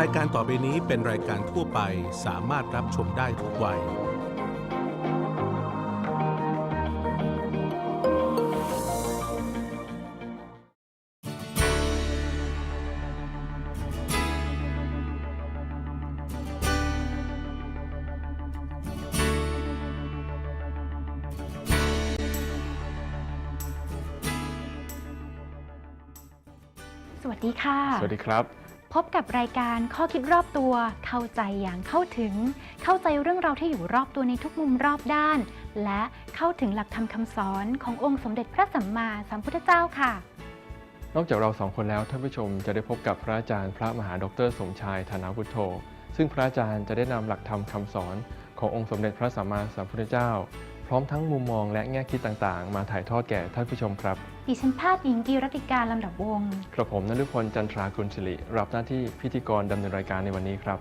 รายการต่อไปนี้เป็นรายการทั่วไปสามารถรับชมได้ทุกวัย สวัสดีค่ะ สวัสดีครับ พบกับรายการข้อคิดรอบตัว เข้าใจอย่างเข้าถึง เข้าใจเรื่องราวที่อยู่รอบตัวในทุกมุมรอบด้าน และเข้าถึงหลักธรรมคำสอนขององค์สมเด็จพระสัมมาสัมพุทธเจ้าค่ะ นอกจากเราสองคนแล้วท่านผู้ชมจะได้พบกับพระอาจารย์ พระมหาดร สมชายธนาวุฒโธซึ่งพระอาจารย์จะได้นำหลักธรรมคำสอนขององค์สมเด็จพระสัมมาสัมพุทธเจ้า พร้อมทั้งมุมมองและแง่คิดต่างๆ มาถ่ายทอดแก่ท่านผู้ชมครับ ดิฉันแพทย์หญิงกีรติการลำดับวงศ์กระผมนฤพลจันทรากุลศิริรับหน้าที่พิธีกรดำเนินรายการในวันนี้ครับ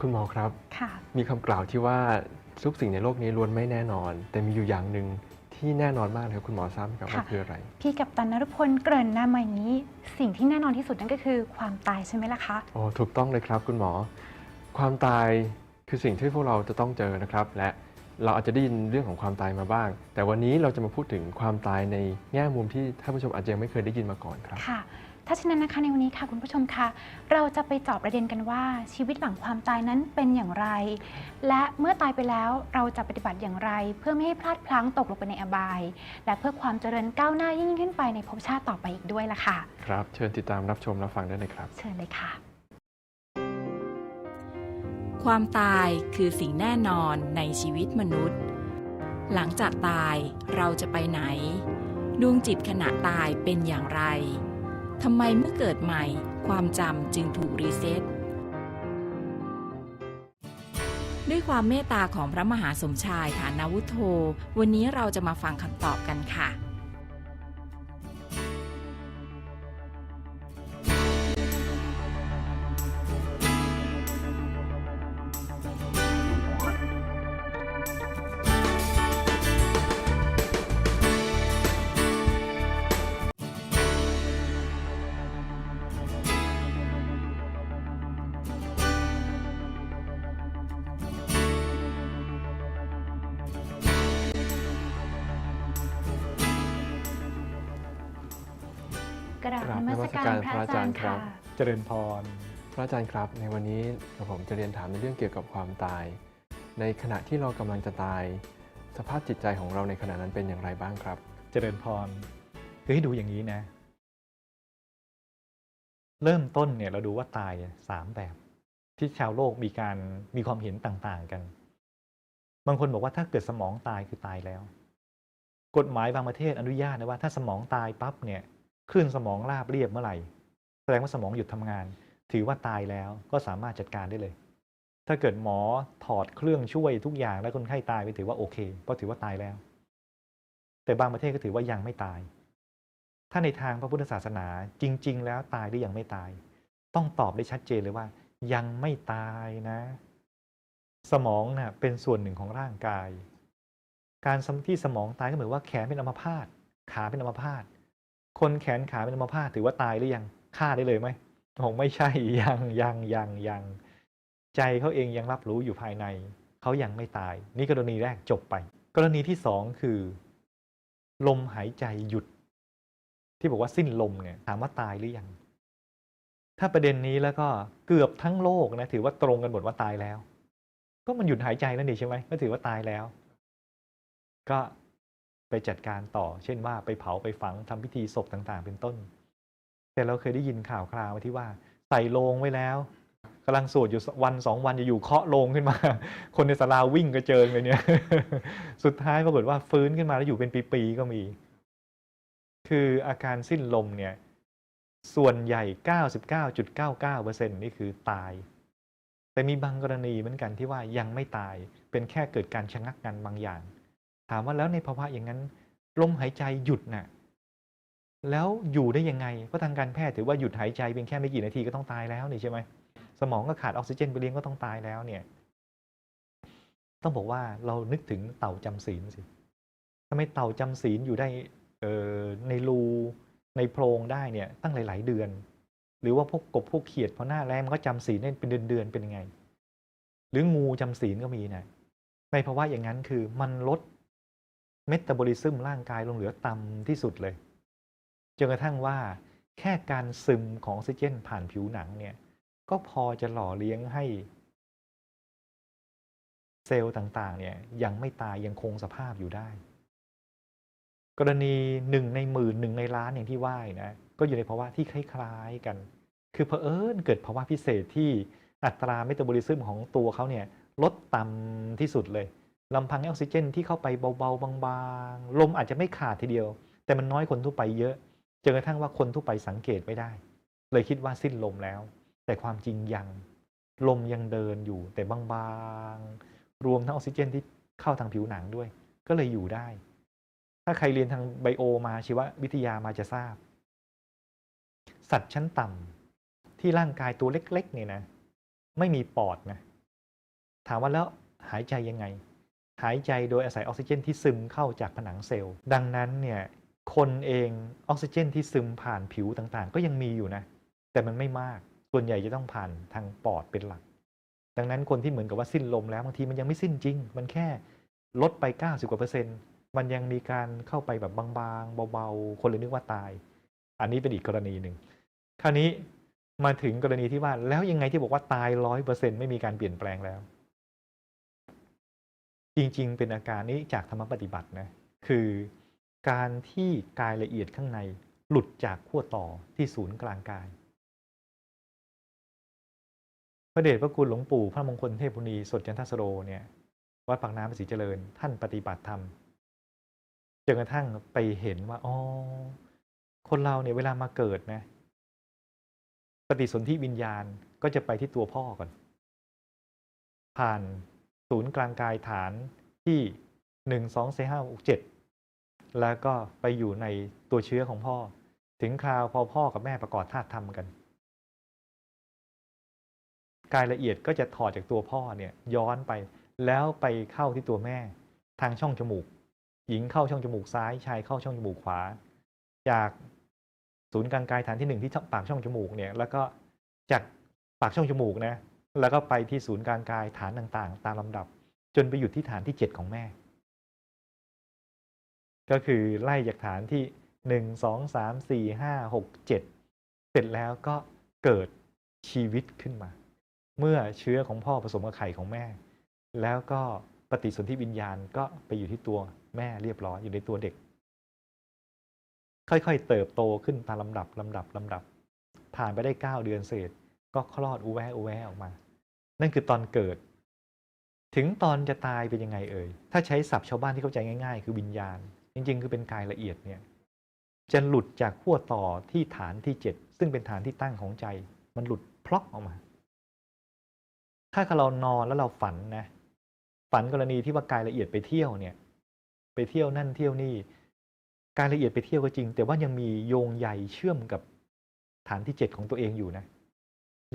คุณหมอครับ ค่ะ มีคำกล่าวที่ว่าทุกสิ่งในโลกนี้ล้วนไม่แน่นอน แต่มีอยู่อย่างหนึ่งที่แน่นอนมากเลยครับคุณหมอทราบไหมครับว่าค่ะคืออะไร พี่กับตันนรุพลเกริ่นนำมาอย่างนี้ สิ่งที่แน่นอนที่สุดนั่นก็คือความตายใช่ไหมล่ะคะ โอ้ถูกต้องเลยครับคุณหมอ ความตายคือสิ่งที่พวกเราจะต้องเจอนะครับ และ เราอาจจะได้ยินเรื่องของความตายมาบ้าง แต่วันนี้เราจะมาพูดถึงความตายในแง่มุมที่ท่านผู้ชมอาจจะยังไม่เคยได้ยินมาก่อนครับ ค่ะ ถ้าฉะนั้นนะคะในวันนี้ค่ะคุณผู้ชมคะเราจะไปเจอบประเด็นกันว่าชีวิตหลังความตายนั้นเป็นอย่างไร และเมื่อตายไปแล้วเราจะปฏิบัติอย่างไร เพื่อไม่ให้พลาดพลั้งตกลงไปในอบาย และเพื่อความเจริญก้าวหน้ายิ่งขึ้นไปในภพชาติต่อไปอีกด้วยล่ะค่ะ ครับ เชิญติดตามรับชมรับฟังได้เลยครับ เชิญเลยค่ะ ความตายคือสิ่งแน่นอนในชีวิตมนุษย์ หลังจากตายเราจะไปไหน ดวงจิตขณะตายเป็นอย่างไรทำไมเมื่อเกิดใหม่ความจำจึงถูกรีเซ็ตด้วยความเมตตาของพระมหาสมชายฐานาวุโธ วันนี้เราจะมาฟังคำตอบกันค่ะารพระอาจารย์พระอาจารย์ครัค่ะบเจริญพร พระอาจารย์ครับ ในวันนี้ผมจะเรียนถามในเรื่องเกี่ยวกับความตาย ในขณะที่เรากำลังจะตาย สภาพจิตใจของเราในขณะนั้นเป็นอย่างไรบ้างครับ เจริญพรคือให้ดูอย่างนี้นะ เริ่มต้นเนี่ยเราดูว่าตายสามแบบ ที่ชาวโลกมีการมีความเห็นต่างๆกัน บางคนบอกว่าถ้าเกิดสมองตายคือตายแล้ว กฎหมายบางประเทศอนุญาตนะว่าถ้าสมองตายปั๊บเนี่ยคลื่นสมองราบเรียบเมื่อไหร่แส ดงว่าสมองหยุดทำงาน ถือว่าตายแล้วก็สามารถจัดการได้เลย ถ้าเกิดหมอถอดเครื่องช่วยทุกอย่างแล้วคนไข้ตายไปถือว่าโอเคเพราะถือว่าตายแล้ว แต่บางประเทศก็ถือว่ายังไม่ตาย ถ้าในทางพระพุทธศาสนาจริง ๆ แล้วตายหรือยังไม่ตาย ต้องตอบได้ชัดเจนเลยว่า ยังไม่ตายนะ สมองน่ะเป็นส่วนหนึ่งของร่างกาย การที่สมองตายก็เหมือนว่าแขนเป็นอัมพาตขาเป็นอัมพาตคนแขนขาเป็นอัมพาตถือว่าตายหรือยัง ฆ่าได้เลยไหมคงไม่ใช่ยังยังยังยังใจเขาเองยังรับรู้อยู่ภายใน เขายังไม่ตาย นี่กรณีแรกจบไป กรณีที่สองคือ ลมหายใจหยุด ที่บอกว่าสิ้นลมเนี่ยถามว่าตายหรือยัง ถ้าประเด็นนี้แล้วก็เกือบทั้งโลกนะถือว่าตรงกันหมดว่าตายแล้ว ก็มันหยุดหายใจแล้วนี่ใช่ไหมก็ถือว่าตายแล้ว ก็ไปจัดการต่อ เช่นว่าไปเผาไปฝังทำพิธีศพต่าง ๆ เป็นต้น แต่เราเคยได้ยินข่าวคราวที่ว่าใส่โลงไว้แล้วกำลังสวดอยู่วันสองวันจะอยู่เคาะโลงขึ้นมา คนในศาลาวิ่งกระเจิงเลยเนี่ย สุดท้ายปรากฏว่าฟื้นขึ้นมาแล้วอยู่เป็นปีๆก็มี คืออาการสิ้นลมเนี่ย ส่วนใหญ่ 99.99%นี่คือตาย แต่มีบางกรณีเหมือนกันที่ว่ายังไม่ตาย เป็นแค่เกิดการชะงักงันบางอย่าง ถามว่าแล้วในภาวะอย่างนั้นลมหายใจหยุดน่ะ แล้วอยู่ได้ยังไง เพราะทางการแพทย์ถือว่าหยุดหายใจเพียงแค่ไม่กี่นาทีก็ต้องตายแล้วนี่ใช่ไหมสมองก็ขาดออกซิเจนไปเลี้ยงก็ต้องตายแล้วเนี่ย ต้องบอกว่าเรานึกถึงเต่าจำศีลสิทำไมเต่าจำศีลอยู่ได้ในรูในโพรงได้เนี่ย ตั้งหลาย ๆ เดือน หรือว่าพวกกบพวกเขียดพอหน้าแรงมันก็จำศีลได้เป็นเดือนๆเป็นยังไง หรืองูจำศีลก็มีนะในภาวะอย่างนั้นคือมันลดเมตาบอลิซึมร่างกายลงเหลือต่ำที่สุดเลย จนกระทั่งว่าแค่การซึมของออกซิเจนผ่านผิวหนังเนี่ย ก็พอจะหล่อเลี้ยงให้เซลล์ต่างๆ เนี่ยยังไม่ตายยังคงสภาพอยู่ได้ กรณีหนึ่งในหมื่นหนึ่งในล้านอย่างที่ว่ายนะ ก็อยู่ในภาวะที่คล้ายๆกัน คือเผอิญเกิดภาวะพิเศษที่อัตราเมตาบอลิซึมของตัวเขาเนี่ยลดต่ำที่สุดเลยลำพังออกซิเจนที่เข้าไปเบาๆบางๆ ลมอาจจะไม่ขาดทีเดียว แต่มันน้อยคนทั่วไปเยอะ จนกระทั่งว่าคนทั่วไปสังเกตไม่ได้ เลยคิดว่าสิ้นลมแล้ว แต่ความจริงยังลมยังเดินอยู่แต่บางๆ รวมทั้งออกซิเจนที่เข้าทางผิวหนังด้วย ก็เลยอยู่ได้ ถ้าใครเรียนทางไบโอมาชีววิทยามาจะทราบ สัตว์ชั้นต่ำที่ร่างกายตัวเล็กๆเนี่ยนะ ไม่มีปอดนะ ถามว่าแล้วหายใจยังไง หายใจโดยอาศัยออกซิเจนที่ซึมเข้าจากผนังเซลล์ ดังนั้นเนี่ย คนเองออกซิเจนที่ซึมผ่านผิวต่างๆ ก็ยังมีอยู่นะ แต่มันไม่มาก ส่วนใหญ่จะต้องผ่านทางปอดเป็นหลัก ดังนั้นคนที่เหมือนกับว่าสิ้นลมแล้วบางทีมันยังไม่สิ้นจริง มันแค่ลดไป 90กว่าเปอร์เซ็นต์มันยังมีการเข้าไปแบบบางๆ เบาๆ คนเลยนึกว่าตาย อันนี้เป็นอีกกรณีหนึ่ง คราวนี้มาถึงกรณีที่ว่าแล้วยังไงที่บอกว่าตายร้อยเปอร์เซ็นต์ไม่มีการเปลี่ยนแปลงแล้ว จริงๆ เป็นอาการนี้จากธรรมปฏิบัตินะ คือ การที่กายละเอียดข้างในหลุดจากขั้วต่อที่ศูนย์กลางกาย พระเดชพระคุณหลวงปู่พระมงคลเทพบุณีสดจันทสโรเนี่ยวัดปากน้ำภาษีเจริญ ท่านปฏิบัติธรรมจนกระทั่งไปเห็นว่าอ๋อคนเราเนี่ยเวลามาเกิดนะ ปฏิสนธิวิญญาณก็จะไปที่ตัวพ่อก่อน ผ่านศูนย์กลางกายฐานที่หนึ่งสองสี่ห้าหกเจ็ด แล้วก็ไปอยู่ในตัวเชื้อของพ่อ ถึงคราวพอพ่อกับแม่ประกอบธาตุธรรมกัน กายละเอียดก็จะถอดจากตัวพ่อเนี่ยย้อนไปแล้วไปเข้าที่ตัวแม่ ทางช่องจมูก หญิงเข้าช่องจมูกซ้ายชายเข้าช่องจมูกขวา จากศูนย์กลางกายฐานที่หนึ่งที่ปากช่องจมูกเนี่ยแล้วก็จากปากช่องจมูกนะแล้วก็ไปที่ศูนย์กลางกายฐานต่างๆ ตามลำดับ จนไปหยุดที่ฐานที่เจ็ดของแม่ ก็คือไล่จากฐานที่หนึ่งสองสามสี่ห้าหกเจ็ดเสร็จแล้วก็เกิดชีวิตขึ้นมา เมื่อเชื้อของพ่อผสมกับไข่ของแม่ แล้วก็ปฏิสนธิวิญญาณก็ไปอยู่ที่ตัวแม่เรียบร้อยอยู่ในตัวเด็ก ค่อยๆ เติบโตขึ้นตามลำดับลำดับลำดับ ผ่านไปได้เก้าเดือนเศษ ก็คลอดอุแวอุแวออกมา นั่นคือตอนเกิด ถึงตอนจะตายเป็นยังไงเอ่ยถ้าใช้ศัพท์ชาวบ้านที่เข้าใจง่าย ๆ คือวิญญาณ จริงๆ คือเป็นกายละเอียดเนี่ยจะหลุดจากขั้วต่อที่ฐานที่เจ็ดซึ่งเป็นฐานที่ตั้งของใจ มันหลุดพลอกออกมา ถ้าเรานอนแล้วเราฝันนะฝันกรณีที่ว่ากายละเอียดไปเที่ยวเนี่ย ไปเที่ยวนั่นเที่ยวนี่กายละเอียดไปเที่ยวก็จริง แต่ว่ายังมีโยงใยเชื่อมกับฐานที่เจ็ดของตัวเองอยู่นะ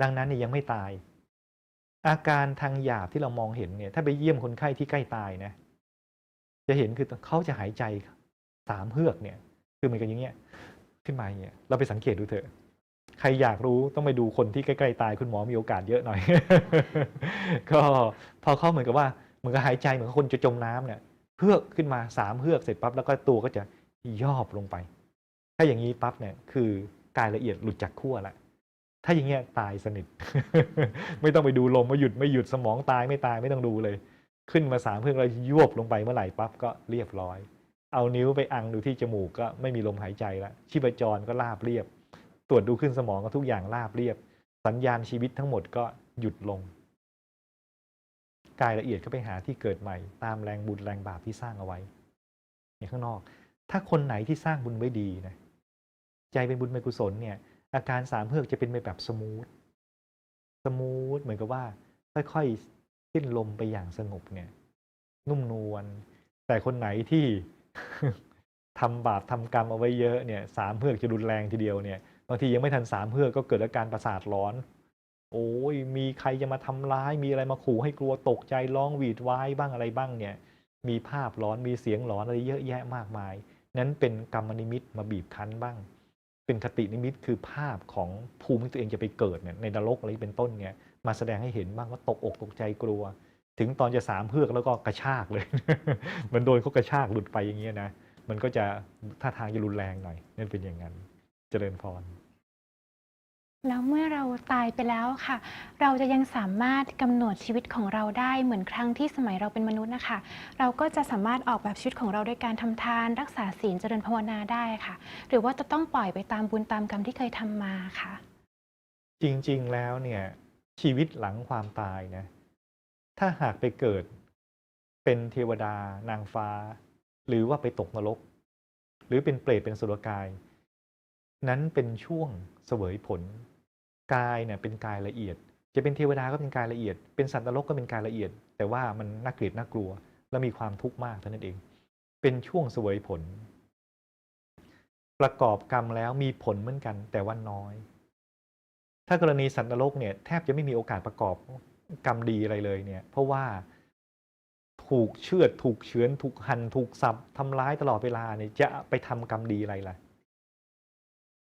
ดังนั้นเนี่ยยังไม่ตาย อาการทางหยาบที่เรามองเห็นเนี่ย ถ้าไปเยี่ยมคนไข้ที่ใกล้ตายนะ จะเห็นคือเขาจะหายใจสามเฮือกเนี่ยคือเหมือนกันอย่างเงี้ยขึ้นมาอย่างเงี้ยเราไปสังเกตดูเถอะ ใครอยากรู้ต้องไปดูคนที่ใกล้ๆตายคุณหมอมีโอกาสเยอะหน่อย ก็พอเขาเหมือนกับว่าเหมือนกับหายใจเหมือนคนจะจมน้ำเนี่ยเฮือกขึ้นมาสามเฮือกเสร็จปั๊บแล้วก็ตัวก็จะย่อบลงไป ถ้าอย่างนี้ปั๊บเนี่ยคือกายละเอียดหลุดจากขั้วละถ้าอย่างเงี้ยตายสนิท ไม่ต้องไปดูลมว่าหยุดไม่หยุดสมองตายไม่ตายไม่ต้องดูเลย ขึ้นมาสามเฮือกแล้วยวบลงไปเมื่อไหร่ปั๊บก็เรียบร้อย เอานิ้วไปอังดูที่จมูกก็ไม่มีลมหายใจและชีพจรก็ราบเรียบ ตรวจดูขึ้นสมองก็ทุกอย่างราบเรียบ สัญญาณชีวิตทั้งหมดก็หยุดลงกายละเอียดก็ไปหาที่เกิดใหม่ ตามแรงบุญแรงบาปที่สร้างเอาไว้ในข้างนอก ถ้าคนไหนที่สร้างบุญไว้ดีนะใจเป็นบุญเป็นกุศลเนี่ย อาการสามเฮือกจะเป็นไปแบบสมูทสมูทเหมือนกับว่า ค่อยๆ สิ้นลมไปอย่างสงบเนี่ย นุ่มนวลแต่คนไหนที่ทำบาปทำกรรมเอาไว้เยอะเนี่ยสามเฮือกจะรุนแรงทีเดียวเนี่ยบางทียังไม่ทันสามเฮือกก็เกิดอาการประสาทร้อน โอ้ยมีใครจะมาทำร้าย มีอะไรมาขู่ให้กลัวตกใจร้องหวีดว้ายบ้างอะไรบ้างเนี่ย มีภาพร้อนมีเสียงหลอนอะไรเยอะแยะมากมาย นั้นเป็นกรรมนิมิตมาบีบคั้นบ้าง เป็นคตินิมิตคือภาพของภูมิที่ตัวเองจะไปเกิดเนี่ยในนรกอะไรเป็นต้นเนี่ย มาแสดงให้เห็นบ้างว่าตกอกตกใจกลัว ถึงตอนจะสามเพือกแล้วก็กระชากเลยเหมันโดนเขากระชากหลุดไปอย่างเงี้ยนะมันก็จะท่าทางจะรุนแรงหน่อยนั่นเป็นอย่างนั้นเจริญพรแล้วเมื่อเราตายไปแล้วค่ะ เราจะยังสามารถกำหนดชีวิตของเราได้เหมือนครั้งที่สมัยเราเป็นมนุษย์นะคะ เราก็จะสามารถออกแบบชีวิตของเราด้วยการทำทาน รักษาศีลเจริญภาวนาได้ค่ะ หรือว่าจะต้องปล่อยไปตามบุญตามกรรมที่เคยทำมาค่ะ จริงๆแล้วเนี่ย ชีวิตหลังความตายนะ ถ้าหากไปเกิดเป็นเทวดานางฟ้า หรือว่าไปตกนรก หรือเป็นเปรตเป็นสุรกาย นั้นเป็นช่วงเสวยผล กายเนี่ยเป็นกายละเอียด จะเป็นเทวดาก็เป็นกายละเอียด เป็นสัตว์นรกก็เป็นกายละเอียด แต่ว่ามันน่าเกลียดน่ากลัว และมีความทุกข์มากเท่านั้นเอง เป็นช่วงเสวยผล ประกอบกรรมแล้วมีผลเหมือนกันแต่ว่าน้อย ถ้ากรณีสัตว์นรกเนี่ยแทบจะไม่มีโอกาสประกอบกรรมดีอะไรเลยเนี่ย เพราะว่าถูกเชือดถูกเฉือนถูกหัน่นถูกสับทำร้ายตลอดเวลาเนี่ยจะไปทำกรรมดีอะไรล่ะ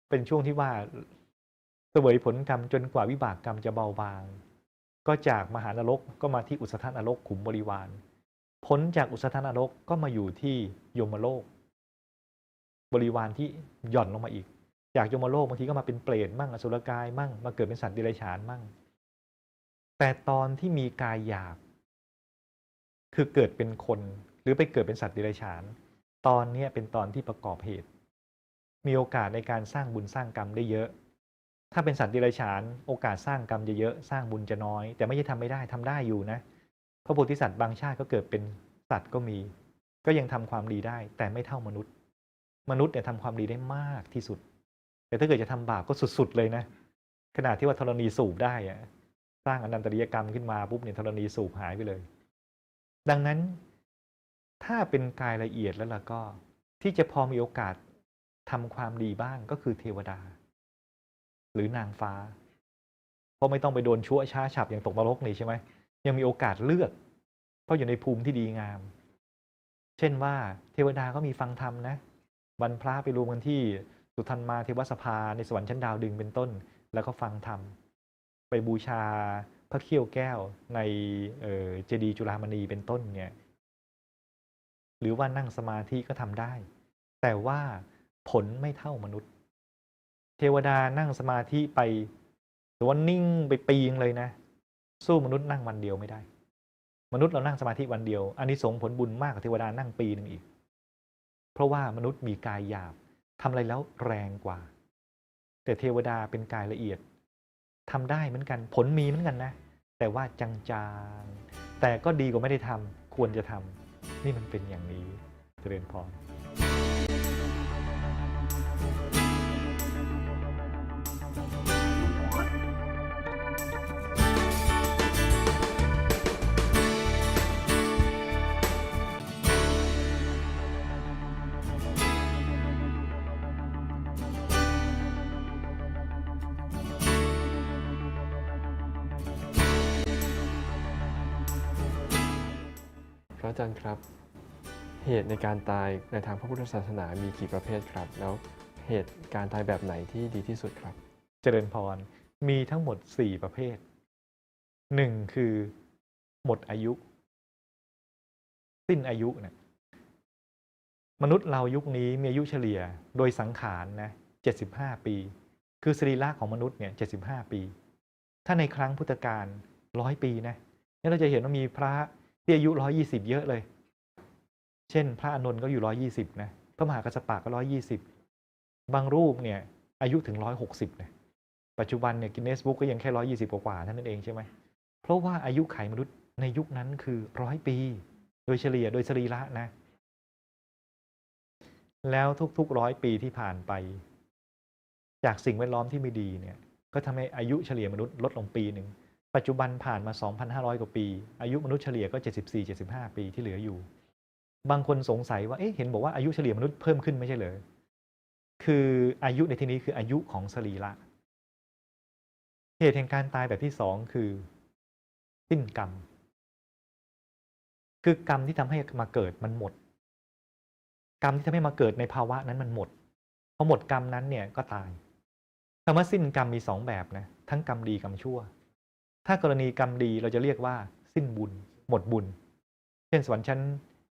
เป็นช่วงที่ว่าเสวยผลกรรมจนกว่าวิบากกรรมจะเบาบาง ก็จากมหานรกก็มาที่อุสธานรกขุมบริวารพ้นจากอุสธานรกก็มาอยู่ที่ยมโลก บริวารที่หย่อนลงมาอีก จากยมโลกบางทีก็มาเป็นเปรตมั่งอสุรกายมั่งมาเกิดเป็นสัตว์ดิเรัจฉานมั่ง แต่ตอนที่มีกายหยาบ คือเกิดเป็นคน หรือไปเกิดเป็นสัตว์ดิเรัจฉานตอนเนี้ยเป็นตอนที่ประกอบเหตุ มีโอกาสในการสร้างบุญสร้างกรรมได้เยอะ ถ้าเป็นสัตว์ดิเรัจฉานโอกาสสร้างกรรมจะเยอะสร้างบุญจะน้อย แต่ไม่ใช่ทำไม่ได้ทำได้อยู่นะพระโพธิสัตว์บางชาติก็เกิดเป็นสัตว์ก็มี ก็ยังทำความดีได้ แต่ไม่เท่ามนุษย์ มนุษย์เนี่ยทำความดีได้มากที่สุด แต่ถ้าเกิดจะทำบาปก็สุดๆเลยนะขนาดที่ว่าธรณีสูบได้อะสร้างอนันตริยกรรมขึ้นมาปุ๊บเนี่ยธรณีสูบหายไปเลย ดังนั้น ถ้าเป็นกายละเอียดแล้วล่ะก็ ที่จะพอมีโอกาสทำความดีบ้างก็คือเทวดา หรือนางฟ้า เพราะไม่ต้องไปโดนชั่วช้าฉับอย่างตกนรกนี่ใช่ไหมยังมีโอกาสเลือก เพราะอยู่ในภูมิที่ดีงาม เช่นว่าเทวดาก็มีฟังธรรมนะวันพระไปรวมกันที่ สุทันมาเทวสภาในสวรรค์ชั้นดาวดึงเป็นต้น แล้วก็ฟังธรรมไปบูชาพระเขี้ยวแก้วในเเจดีย์จุฬามณีเป็นต้นเนี่ยหรือว่านั่งสมาธิก็ทำได้ แต่ว่าผลไม่เท่ามนุษย์ เทวดานั่งสมาธิไปแต่ว่านิ่งไปปีงเลยนะ สู้มนุษย์นั่งวันเดียวไม่ได้ มนุษย์เรานั่งสมาธิวันเดียวอันนี้สงผลบุญมากกว่าเทวดานั่งปีหนึ่งอีก เพราะว่ามนุษย์มีกายหยาบ ทำอะไรแล้วแรงกว่า แต่เทวดาเป็นกายละเอียดทำได้เหมือนกันผลมีเหมือนกันนะ แต่ว่าจางๆแต่ก็ดีกว่าไม่ได้ทำควรจะทำนี่มันเป็นอย่างนี้เจริญพร ตุในการตายในทางพระพุทธศาสนามีกี่ประเภทครับ แล้วเหตุการตายแบบไหนที่ดีที่สุดครับ เจริญพร มีทั้งหมด 4 ประเภทหนึ่งคือ หมดอายุ สิ้นอายุเนะมนุษย์เรายุคนี้มีอายุเฉลี่ยโดยสังขารนะ75 ปี คือสรีระของมนุษย์เนี่ย75 ปี ถ้าในครั้งพุทธกาลร้อยปีนะนี่เราจะเห็นว่ามีพระที่อายุ 120 เยอะเลย เช่น พระอานนก็อยู่120นะพระมหากัสสปะก็120บบางรูปเนี่ยอายุถึง160นะปัจจุบันเนี่ยกินเนสบุ๊กก็ยังแค่120กว่าเท่านั้นเองใช่ไหมเพราะว่าอายุไขมนุษย์ในยุคนั้นคือร้อยปี โดยเฉลี่ยโดยสรีระนะ แล้วทุกๆร้อยปีที่ผ่านไป จากสิ่งแวดล้อมที่ไม่ดีเนี่ย ก็ทำให้อายุเฉลี่ยมนุษย์ลดลงปีหนึ่งปัจจุบันผ่านมา 2,500 กว่าปี อายุมนุษย์เฉลี่ยก็ 74-75 ปีที่เหลืออยู่ บางคนสงสัยว่าเอ๊ะเห็นบอกว่าอายุเฉลี่ยมนุษย์เพิ่มขึ้นไม่ใช่เหรอคืออายุในที่นี้คืออายุของสรีระเหตุแห่งการตายแบบที่สองคือสิ้นกรรม คือกรรมที่ทำให้มาเกิดมันหมด กรรมที่ทำให้มาเกิดในภาวะนั้นมันหมดพอหมดกรรมนั้นเนี่ยก็ตายคำว่าสิ้นกรรมมีสองแบบนะทั้งกรรมดีกรรมชั่ว ถ้ากรณีกรรมดีเราจะเรียกว่า สิ้นบุญ หมดบุญ เช่นสวรรค์ชั้น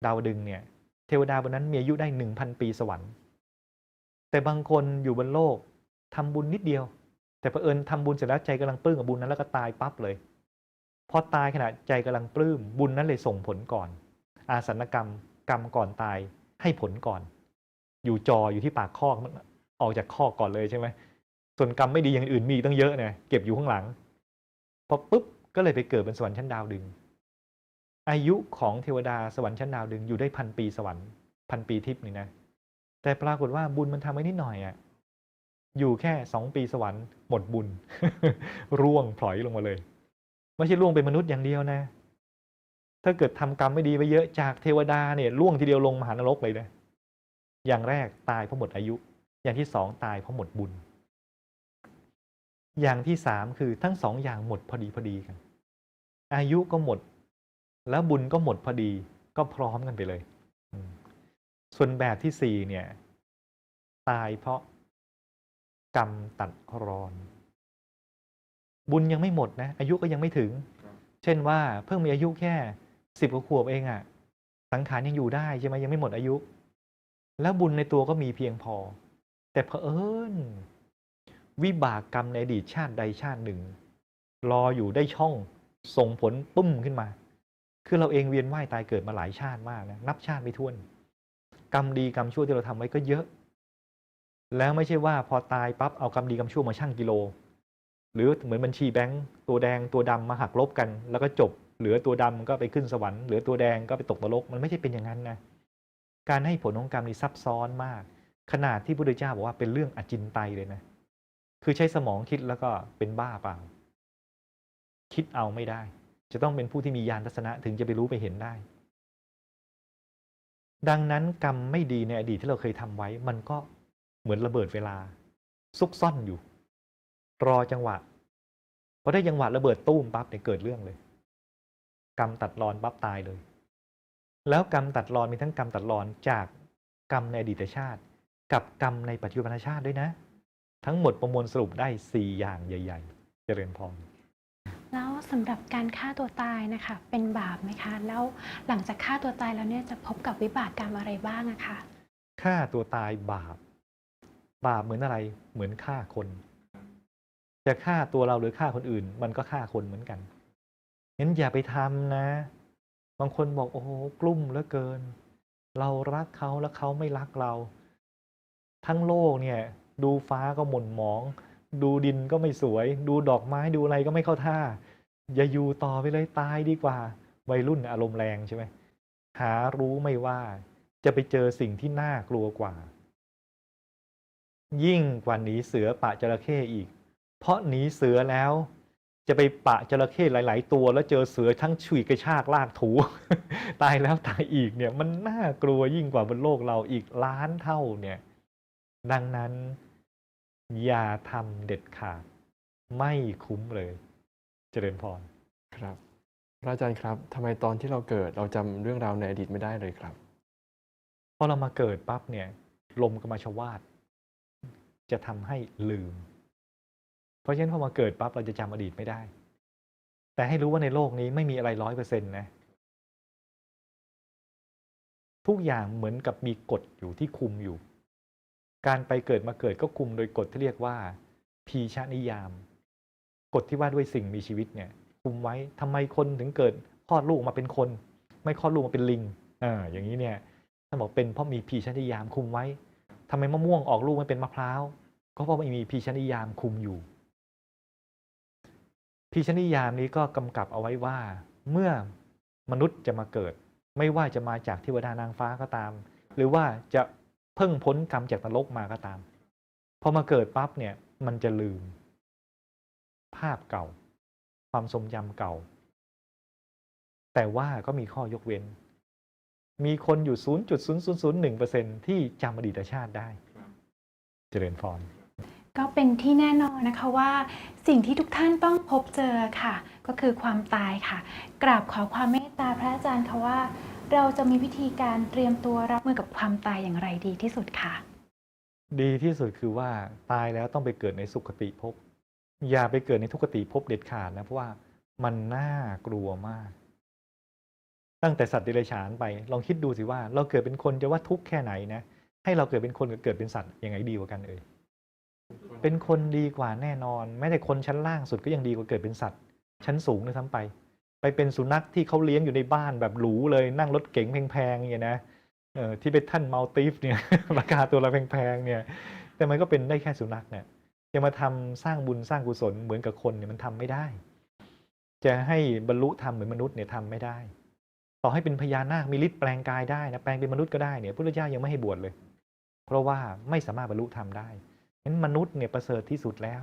ดาวดึงเนี่ยเทวดาบนนั้นมีอายุได้หนึ่งพันปีสวรรค์ แต่บางคนอยู่บนโลกทำบุญนิดเดียว แต่เผอิญทำบุญเสร็จแล้วใจกำลังปลื้มกับบุญนั้นแล้วก็ตายปั๊บเลย พอตายขณะใจกำลังปลื้มบุญนั้นเลยส่งผลก่อน อาสันกรรมกรรมก่อนตายให้ผลก่อน อยู่จออยู่ที่ปากคอกมันออกจากคอกก่อนเลยใช่ไหมส่วนกรรมไม่ดีอย่างอื่นมีตั้งเยอะเนี่ยเก็บอยู่ข้างหลังพอปุ๊บก็เลยไปเกิดเป็นสวรรค์ชั้นดาวดึง อายุของเทวดาสวรรค์ชั้นดาวดึงอยู่ได้พันปีสวรรค์พันปีทิพย์นี่นะ แต่ปรากฏว่าบุญมันทำไว้นิดหน่อยอะ่ะอยู่แค่สองปีสวรรค์หมดบุญ ร่วงพลอยลงมาเลยไม่ใช่ร่วงเป็นมนุษย์อย่างเดียวนะ ถ้าเกิดทำกรรมไม่ดีไปเยอะจากเทวดาเนี่ยร่วงทีเดียวลงมหานรกเลยนะอย่างแรกตายเพราะหมดอายุ อย่างที่สองตายเพราะหมดบุญ อย่างที่สามคือทั้งสองอย่างหมดพอดีพอดีกัน อายุก็หมด แล้วบุญก็หมดพอดีก็พร้อมกันไปเลย ส่วนแบบที่สี่เนี่ย ตายเพราะกรรมตัดรอน บุญยังไม่หมดนะ อายุก็ยังไม่ถึง เช่นว่าเพิ่งมีอายุแค่สิบกว่าขวบเองอะสังขารยังอยู่ได้ใช่ไหมยังไม่หมดอายุ แล้วบุญในตัวก็มีเพียงพอ แต่เผอิญวิบากกรรมในอดีตชาติใดชาติหนึ่ง รออยู่ได้ช่องส่งผลปุ้มขึ้นมา คือเราเองเวียนว่ายตายเกิดมาหลายชาติมากนะนับชาติไม่ถ้วน กรรมดีกรรมชั่วที่เราทำไว้ก็เยอะ แล้วไม่ใช่ว่าพอตายปั๊บเอากรรมดีกรรมชั่วมาชั่งกิโล หรือเหมือนบัญชีแบงก์ตัวแดงตัวดำมาหักลบกัน แล้วก็จบ เหลือตัวดำก็ไปขึ้นสวรรค์เหลือตัวแดงก็ไปตกนรกมันไม่ใช่เป็นอย่างนั้นนะการให้ผลของกรรมนี่ซับซ้อนมาก ขนาดที่พระพุทธเจ้าบอกว่าเป็นเรื่องอจินไตยเลยนะคือใช้สมองคิดแล้วก็เป็นบ้าเปล่า คิดเอาไม่ได้ จะต้องเป็นผู้ที่มีญาณทัศนะถึงจะไปรู้ไปเห็นได้ ดังนั้นกรรมไม่ดีในอดีตที่เราเคยทำไว้ มันก็เหมือนระเบิดเวลา ซุกซ่อนอยู่ รอจังหวะพอได้จังหวะระเบิดตู้มปั๊บเนี่ยเกิดเรื่องเลย กรรมตัดรอนปั๊บตายเลย แล้วกรรมตัดรอนมีทั้งกรรมตัดรอนจากกรรมในอดีตชาติ กับกรรมในปัจจุบันชาติด้วยนะ ทั้งหมดประมวลสรุปได้สี่อย่างใหญ่ ๆ เจริญพร สำหรับการฆ่าตัวตายนะคะ เป็นบาปไหมคะ แล้วหลังจากฆ่าตัวตายแล้วเนี่ยจะพบกับวิบากกรรมอะไรบ้างอะคะฆ่าตัวตายบาป บาปเหมือนอะไรเหมือนฆ่าคน จะฆ่าตัวเราหรือฆ่าคนอื่น มันก็ฆ่าคนเหมือนกันงั้นอย่าไปทำนะ บางคนบอกโอ้โหกลุ้มเหลือเกิน เรารักเขาแล้วเขาไม่รักเรา ทั้งโลกเนี่ย ดูฟ้าก็หม่นหมอง ดูดินก็ไม่สวย ดูดอกไม้ดูอะไรก็ไม่เข้าท่า อย่าอยู่ต่อไปเลยตายดีกว่า วัยรุ่นอารมณ์แรงใช่ไหมหารู้ไม่ว่า จะไปเจอสิ่งที่น่ากลัวกว่า ยิ่งกว่าหนีเสือปะจระเข้อีก เพราะหนีเสือแล้ว จะไปปะจระเข้หลาย ๆ ตัว แล้วเจอเสือทั้งฉุยกระชากลากถู ตายแล้วตายอีกเนี่ย มันน่ากลัวยิ่งกว่าบนโลกเราอีกล้านเท่าเนี่ย ดังนั้นอย่าทำเด็ดขาด ไม่คุ้มเลย เจริญพรครับพระอาจารย์ครับทำไมตอนที่เราเกิดเราจำเรื่องราวในอดีตไม่ได้เลยครับ พอเรามาเกิดปั๊บเนี่ยลมกมาชวาดจะทำให้ลืม เพราะฉะนั้นพอมาเกิดปั๊บเราจะจำอดีตไม่ได้ แต่ให้รู้ว่าในโลกนี้ไม่มีอะไรร้อยเปอร์เซ็นต์นะทุกอย่างเหมือนกับมีกฎอยู่ที่คุมอยู่ การไปเกิดมาเกิดก็คุมโดยกฎที่เรียกว่า พีชนิยาม กฎที่ว่าด้วยสิ่งมีชีวิตเนี่ยคุมไว้ทำไมคนถึงเกิดคลอดลูกมาเป็นคน ไม่คลอดลูกมาเป็นลิงอ่าอย่างนี้เนี่ยท่านบอกเป็นเพราะมีพีชนิยามคุมไว้ทำไมมะม่วงออกลูกไม่เป็นมะพร้าวก็เพราะมันมีพีชนิยามคุมอยู่ พีชนิยามนี้ก็กำกับเอาไว้ว่า เมื่อมนุษย์จะมาเกิด ไม่ว่าจะมาจากเทวดานางฟ้าก็ตาม หรือว่าจะเพิ่งพ้นกรรมจากนรกมาก็ตามพอมาเกิดปั๊บเนี่ยมันจะลืม ภาพเก่า ความทรงจำเก่า แต่ว่าก็มีข้อยกเว้น มีคนอยู่ 0.0001%ที่จำอดีตชาติได้ เจริญพรก็เป็นที่แน่นอนนะคะว่า สิ่งที่ทุกท่านต้องพบเจอค่ะ ก็คือความตายค่ะ กราบขอความเมตตาพระอาจารย์ค่ะว่า เราจะมีวิธีการเตรียมตัวรับมือกับความตายอย่างไรดีที่สุดค่ะ ดีที่สุดคือว่าตายแล้วต้องไปเกิดในสุขติภพ อย่าไปเกิดในทุกขติภพเด็ดขาดนะเพราะว่ามันน่ากลัวมาก ตั้งแต่สัตว์เดรัจฉานไป ลองคิดดูสิว่า เราเกิดเป็นคนจะว่าทุกข์แค่ไหนนะให้เราเกิดเป็นคนกับเกิดเป็นสัตว์ยังไงดีกว่ากันเอ่ยเป็นคนดีกว่าแน่นอน แม้แต่คนชั้นล่างสุดก็ยังดีกว่าเกิดเป็นสัตว์ ชั้นสูงด้วยซ้ำไป ไปเป็นสุนัขที่เขาเลี้ยงอยู่ในบ้านแบบหรูเลยนั่งรถเก๋งแพงๆเนี่ยนะเออที่เป็นท่านมัลติฟเนี่ยราคาตัวละแพงๆเนี่ย แต่มันก็เป็นได้แค่สุนัขเนี่ย จะมาทำสร้างบุญสร้างกุศลเหมือนกับคนเนี่ยมันทำไม่ได้ จะให้บรรลุธรรมเหมือนมนุษย์เนี่ยทำไม่ได้ ต่อให้เป็นพญานาคมีฤทธิ์แปลงกายได้นะแปลงเป็นมนุษย์ก็ได้เนี่ยพระพุทธเจ้ายังไม่ให้บวชเลย เพราะว่าไม่สามารถบรรลุธรรมได้นั้นมนุษย์เนี่ยประเสริฐที่สุดแล้ว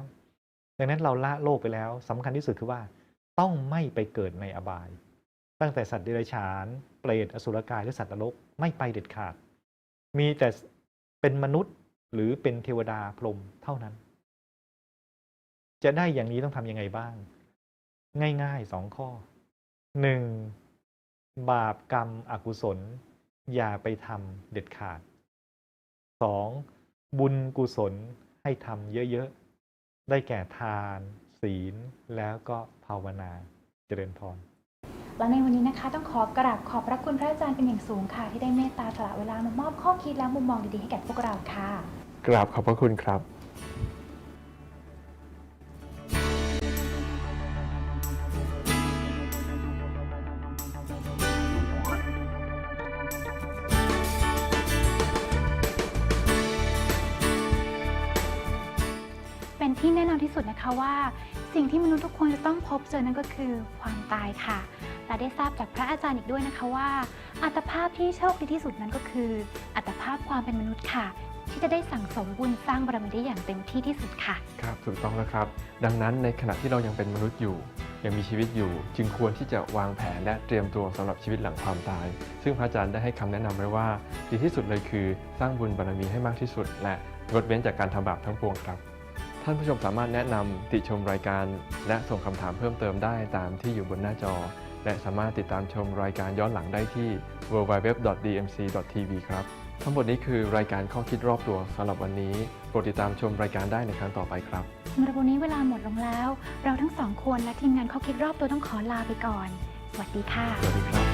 ดังนั้นเราละโลกไปแล้วสำคัญที่สุดคือว่าต้องไม่ไปเกิดในอบาย ตั้งแต่สัตว์เดรัจฉาน เปรตอสุรกายหรือสัตว์นรกไม่ไปเด็ดขาด มีแต่เป็นมนุษย์หรือเป็นเทวดาพรหมเท่านั้น จะได้อย่างนี้ต้องทำยังไงบ้าง ง่ายๆสองข้อหนึ่งบาปกรรมอกุศล อย่าไปทำเด็ดขาดสองบุญกุศลให้ทำเยอะๆ ได้แก่ทาน ศีล แล้วก็ภาวนาเจริญพรและในวันนี้นะคะต้องขอกราบขอบพระคุณพระอาจารย์เป็นอย่างสูงค่ะ ที่ได้เมตตาสละเวลามามอบข้อคิดและมุมมองดีๆให้แก่พวกเราค่ะ กราบขอบพระคุณครับ ที่แน่นอนที่สุดนะคะว่า สิ่งที่มนุษย์ทุกคนจะต้องพบเจอนั่นก็คือความตายค่ะ และได้ทราบจากพระอาจารย์อีกด้วยนะคะว่า อัตภาพที่โชคดีที่สุดนั้นก็คือ อัตภาพความเป็นมนุษย์ค่ะ ที่จะได้สั่งสมบุญสร้างบารมีได้อย่างเต็มที่ที่สุดค่ะ ครับถูกต้องแล้วครับ ดังนั้นในขณะที่เรายังเป็นมนุษย์อยู่ ยังมีชีวิตอยู่ จึงควรที่จะวางแผนและเตรียมตัวสำหรับชีวิตหลังความตาย ซึ่งพระอาจารย์ได้ให้คำแนะนำไว้ว่า ดีที่สุดเลยคือสร้างบุญบารมีให้มากที่สุด และงดเว้นจากการทำบาปทั้งปวงครับ ท่านผู้ชมสามารถแนะนำติชมรายการ และส่งคำถามเพิ่มเติมได้ตามที่อยู่บนหน้าจอ และสามารถติดตามชมรายการย้อนหลังได้ที่ www.dmc.tv ครับ ทั้งหมดนี้คือรายการข้อคิดรอบตัวสำหรับวันนี้โปรดติดตามชมรายการได้ในครั้งต่อไปครับสำหรับวันนี้เวลาหมดลงแล้ว เราทั้งสองคนและทีมงานข้อคิดรอบตัวต้องขอลาไปก่อน สวัสดีค่ะ สวัสดีครับ